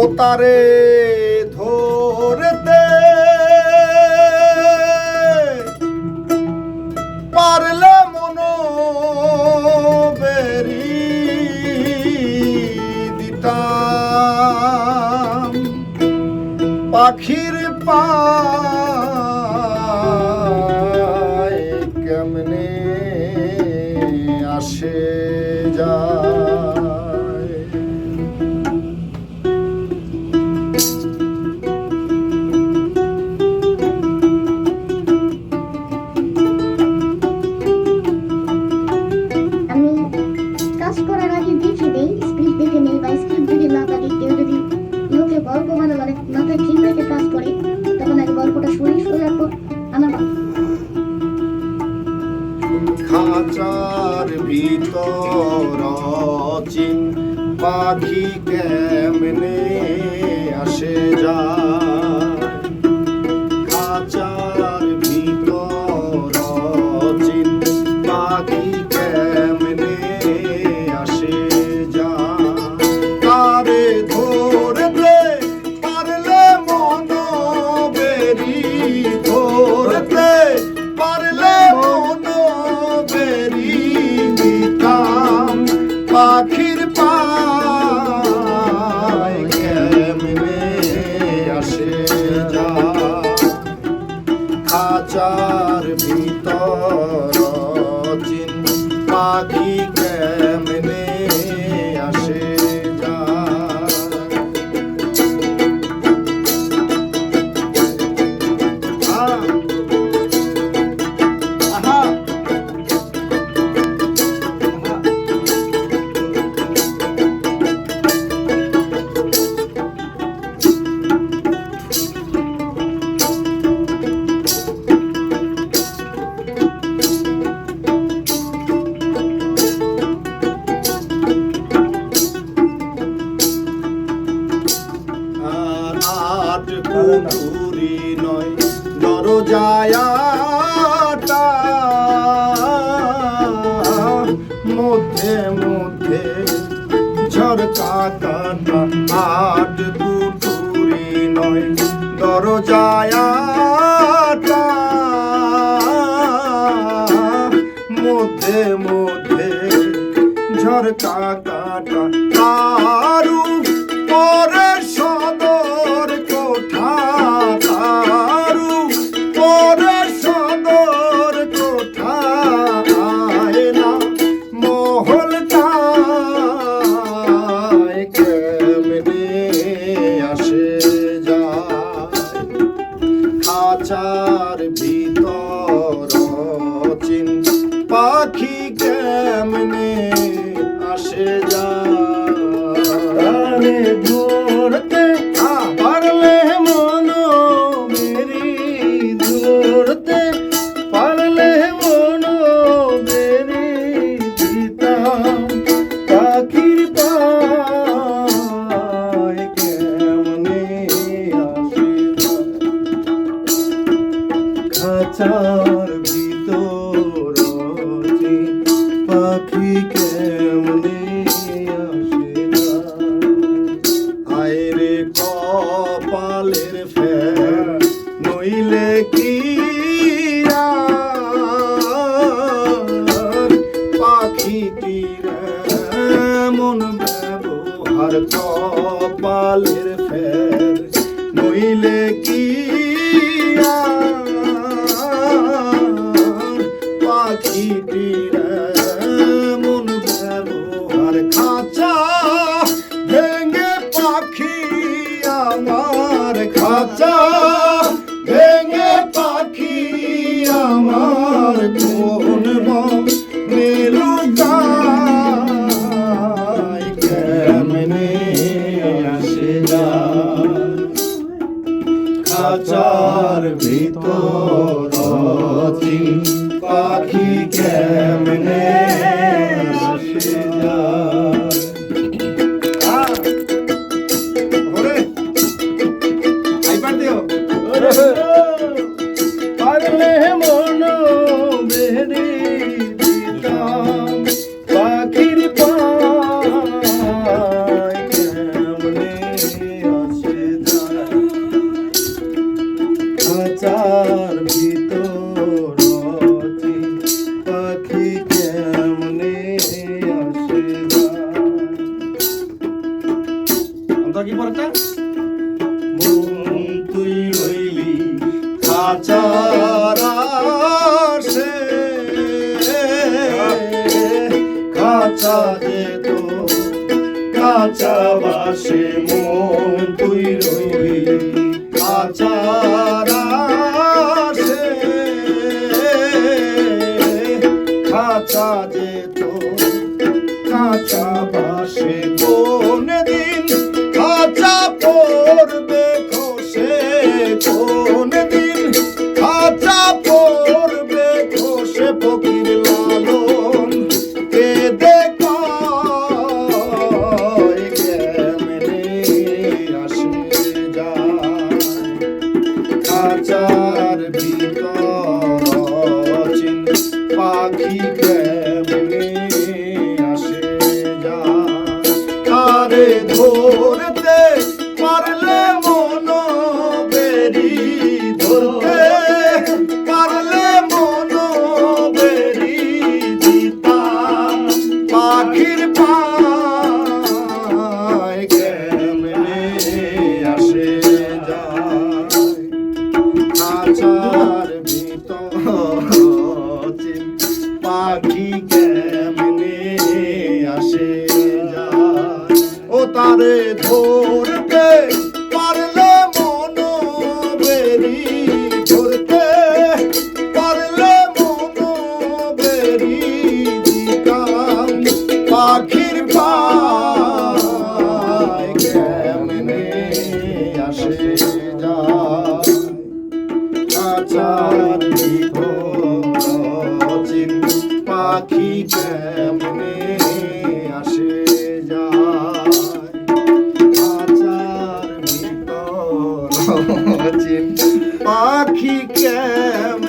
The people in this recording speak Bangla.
ও তারে ধরতে পারলে মন বেরি দিতাম। পাখির পায় কাজ করার আগে দেখে নেই স্ক্রিপ্ট দেখে নেই বা স্ক্রিপ্ট যদি না থাকে কেউ যদি লোকে গল্প মানে মানে মাথায় ঠিক রেখে কাজ করে তখন আগে গল্পটা শুনি শোনার পর আমার খাঁচার ভিতর পাখি কেমনে আসে যায় দরজায়াটা মধ্যে মধ্যে ঝরকা কাটা আট কুকুরি নয় খাঁচার ভিতর ব্যবহার কপালের ফের নইলে কি পাখিটির মন ব্যবহার খাঁচা সাজে তো কাঁচা বাসে মন তুই রই কাঁচারা কাঁচা যে তার বিপদ আসে যায় কাচার বিভোচিন পাখি কেমনে আসে যায়? কাচার বিভোচিন পাখি কেমন